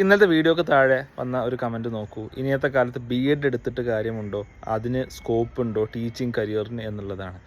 ഇന്നത്തെ വീഡിയോക്ക് താഴെ വന്ന ഒരു കമന്റ് നോക്കൂ. ഇനിയത്തെ കാലത്ത് ബി എഡ് എടുത്തിട്ട് കാര്യമുണ്ടോ? അതിന് സ്കോപ്പ് ഉണ്ടോ? ടീച്ചിങ് കരിയറിന് എന്നുള്ളതാണ്.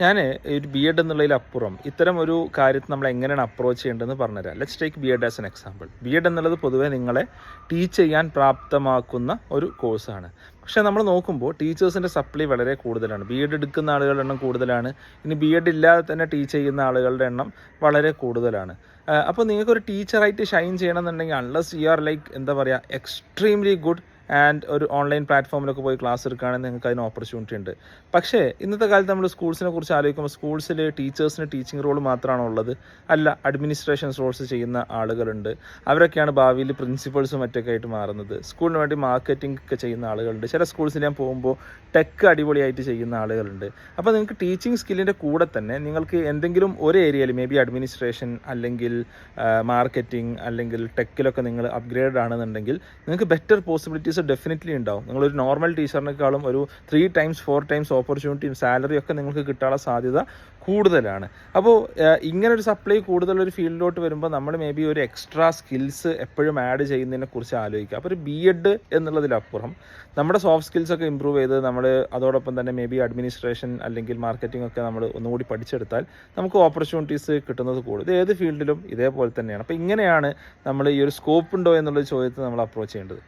ഞാൻ ഒരു ബി എഡ് എന്നുള്ളതിലപ്പുറം ഇത്തരം ഒരു കാര്യത്തിൽ നമ്മൾ എങ്ങനെയാണ് അപ്രോച്ച് ചെയ്യേണ്ടതെന്ന് പറഞ്ഞുതരാം. Let's take B Ed as an example B Ed എന്നുള്ളത് പൊതുവേ നിങ്ങളെ ടീച്ച് ചെയ്യാൻ പ്രാപ്തമാക്കുന്ന ഒരു കോഴ്സാണ് പക്ഷേ നമ്മൾ നോക്കുമ്പോൾ ടീച്ചേഴ്സിന്റെ സപ്ലൈ വളരെ കൂടുതലാണ്. ബി എഡ് എടുക്കുന്ന ആളുകളുടെ എണ്ണം കൂടുതലാണ്. ഇനി ബി എഡ് ഇല്ലാതെ തന്നെ ടീച്ച് ചെയ്യുന്ന ആളുകളുടെ എണ്ണം വളരെ കൂടുതലാണ്. അപ്പോൾ നിങ്ങൾക്ക് ഒരു ടീച്ചറായിട്ട് ഷൈൻ ചെയ്യണമെന്നുണ്ടെങ്കിൽ അൺലസ് യു ആർ ലൈക്ക് എന്താ പറയുക എക്സ്ട്രീംലി ഗുഡ് ആൻഡ് ഒരു ഓൺലൈൻ പ്ലാറ്റ്ഫോമിലൊക്കെ പോയി ക്ലാസ് എടുക്കുകയാണെങ്കിൽ നിങ്ങൾക്ക് അതിന് ഓപ്പർച്യൂണിറ്റി ഉണ്ട്. പക്ഷേ ഇന്നത്തെ കാലത്ത് നമ്മൾ സ്കൂൾസിനെ കുറിച്ച് ആലോചിക്കുമ്പോൾ സ്കൂൾസിൽ ടീച്ചേഴ്സിന് ടീച്ചിങ് റോൾ മാത്രമാണോ ഉള്ളത്? അല്ല അഡ്മിനിസ്ട്രേഷൻ റോൾസ് ചെയ്യുന്ന ആളുകളുണ്ട്. അവരൊക്കെയാണ് ഭാവിയിൽ പ്രിൻസിപ്പൾസും മറ്റൊക്കെ ആയിട്ട് മാറുന്നത്. സ്കൂളിന് വേണ്ടി മാർക്കറ്റിംഗ് ഒക്കെ ചെയ്യുന്ന ആളുകളുണ്ട്. ചില സ്കൂൾസിൽ ഞാൻ പോകുമ്പോൾ ടെക്ക് അടിപൊളിയായിട്ട് ചെയ്യുന്ന ആളുകളുണ്ട്. അപ്പോൾ നിങ്ങൾക്ക് ടീച്ചിങ് സ്കില്ലിന്റെ കൂടെ തന്നെ നിങ്ങൾക്ക് എന്തെങ്കിലും ഒരു ഏരിയയിൽ മേ ബി അഡ്മിനിസ്ട്രേഷൻ അല്ലെങ്കിൽ മാർക്കറ്റിംഗ് അല്ലെങ്കിൽ ടെക്കിലൊക്കെ നിങ്ങൾ അപ്ഗ്രേഡ് ആണെന്നുണ്ടെങ്കിൽ നിങ്ങൾക്ക് ബെറ്റർ പോസിബിലിറ്റീസ് ഡെഫിനറ്റ്ലി ഉണ്ടാവും. നിങ്ങളൊരു നോർമൽ ടീച്ചറിനേക്കാളും ഒരു ത്രീ ടൈംസ് ഫോർ ടൈംസ് ഓപ്പർച്യൂണിറ്റിയും സാലറി ഒക്കെ നിങ്ങൾക്ക് കിട്ടാനുള്ള സാധ്യത കൂടുതലാണ്. അപ്പോൾ ഇങ്ങനെ ഒരു സപ്ലൈ കൂടുതലൊരു ഫീൽഡിലോട്ട് വരുമ്പോൾ നമ്മൾ മേ ബി ഒരു എക്സ്ട്രാ സ്കിൽസ് എപ്പോഴും ആഡ് ചെയ്യുന്നതിനെ കുറിച്ച് ആലോചിക്കുക. അപ്പോൾ ഒരു ബി എഡ് എന്നുള്ളതിലപ്പുറം നമ്മുടെ സോഫ്റ്റ് സ്കിൽസ് ഒക്കെ ഇമ്പ്രൂവ് ചെയ്ത് നമ്മൾ അതോടൊപ്പം തന്നെ മേ ബി അഡ്മിനിസ്ട്രേഷൻ അല്ലെങ്കിൽ മാർക്കറ്റിംഗ് ഒക്കെ നമ്മൾ ഒന്നുകൂടി പഠിച്ചെടുത്താൽ നമുക്ക് ഓപ്പർച്യൂണിറ്റീസ് കിട്ടുന്നത് കൂടും. ഇത് ഏത് ഫീൽഡിലും ഇതേപോലെ തന്നെയാണ്. അപ്പോൾ ഇങ്ങനെയാണ് നമ്മൾ ഈ ഒരു സ്കോപ്പ് ഉണ്ടോ എന്നുള്ള ചോദ്യത്തെ നമ്മൾ അപ്രോച്ച് ചെയ്യേണ്ടത്.